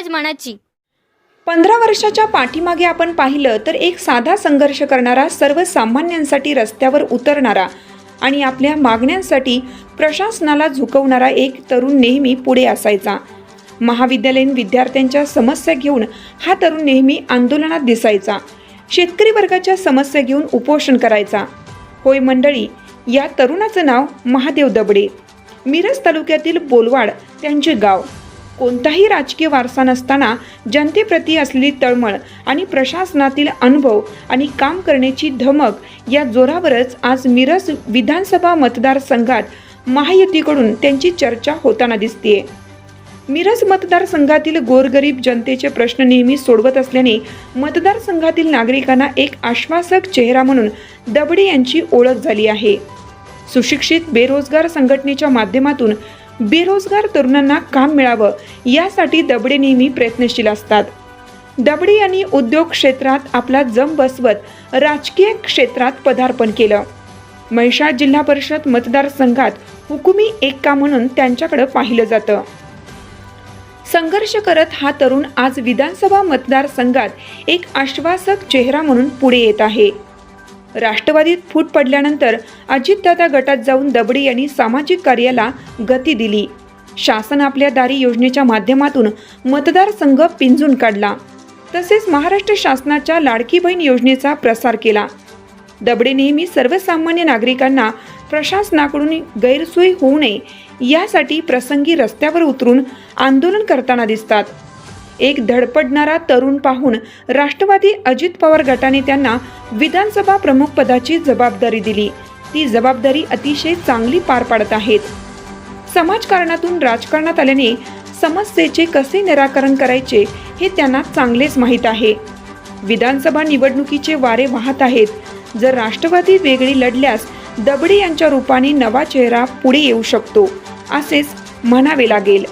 आवाज मनाची. पंधरा वर्षाच्या पाठीमागे आपण पाहिलं तर एक साधा संघर्ष करणारा सर्वसामान्यांसाठी रस्त्यावर उतरणारा आणि आपल्या मागण्यांसाठी प्रशासनाला झुकवणारा एक तरुण नेहमी पुढे असायचा. महाविद्यालयीन विद्यार्थ्यांच्या समस्या घेऊन हा तरुण नेहमी आंदोलनात दिसायचा. शेतकरी वर्गाच्या समस्या घेऊन उपोषण करायचा. होय मंडळी या तरुणाचं नाव महादेव दबडे. मिरज तालुक्यातील बोलवाड त्यांचे गाव. कोणताही राजकीय वारसा नसताना जनतेप्रती असलेली तळमळ आणि प्रशासनातील अनुभव आणि काम करण्याची धमक या जोरावरच आज मिरज विधानसभा मतदारसंघात महायुतीकडून त्यांची चर्चा होताना दिसतीये. मिरज मतदारसंघातील गोरगरीब जनतेचे प्रश्न नेहमी सोडवत असल्याने मतदारसंघातील नागरिकांना एक आश्वासक चेहरा म्हणून दबडे यांची ओळख झाली आहे. सुशिक्षित बेरोजगार संघटनेच्या माध्यमातून बेरोजगार तरुणांना काम मिळावं यासाठी दबडे नेहमी प्रयत्नशील असतात. दबडे यांनी उद्योग क्षेत्रात आपला जम बसवत राजकीय क्षेत्रात पदार्पण केलं. महिषा जिल्हा परिषद मतदारसंघात हुकुमी एक्का म्हणून त्यांच्याकडे पाहिलं जातं. संघर्ष करत हा तरुण आज विधानसभा मतदारसंघात एक आश्वासक चेहरा म्हणून पुढे येत आहे. राष्ट्रवादीत फूट पडल्यानंतर अजितदादा गटात जाऊन दबडे यांनी सामाजिक कार्याला गती दिली. शासन आपल्या दारी योजनेच्या माध्यमातून मतदारसंघ पिंजून काढला. तसेच महाराष्ट्र शासनाच्या लाडकी बहीण योजनेचा प्रसार केला. दबडे नेहमी सर्वसामान्य नागरिकांना प्रशासनाकडून गैरसोय होऊ नये यासाठी प्रसंगी रस्त्यावर उतरून आंदोलन करताना दिसतात. एक धडपडणारा तरुण पाहून राष्ट्रवादी अजित पवार गटाने त्यांना विधानसभा प्रमुख पदाची जबाबदारी दिली. ती जबाबदारी अतिशय चांगली पार पाडत आहेत. समाजकारणातून राजकारणात आल्याने समस्येचे कसे निराकरण करायचे हे त्यांना चांगलेच माहीत आहे. विधानसभा निवडणुकीचे वारे वाहत आहेत. जर राष्ट्रवादी वेगळी लढल्यास दबडे यांच्या रूपाने नवा चेहरा पुढे येऊ शकतो असेच म्हणावे लागेल.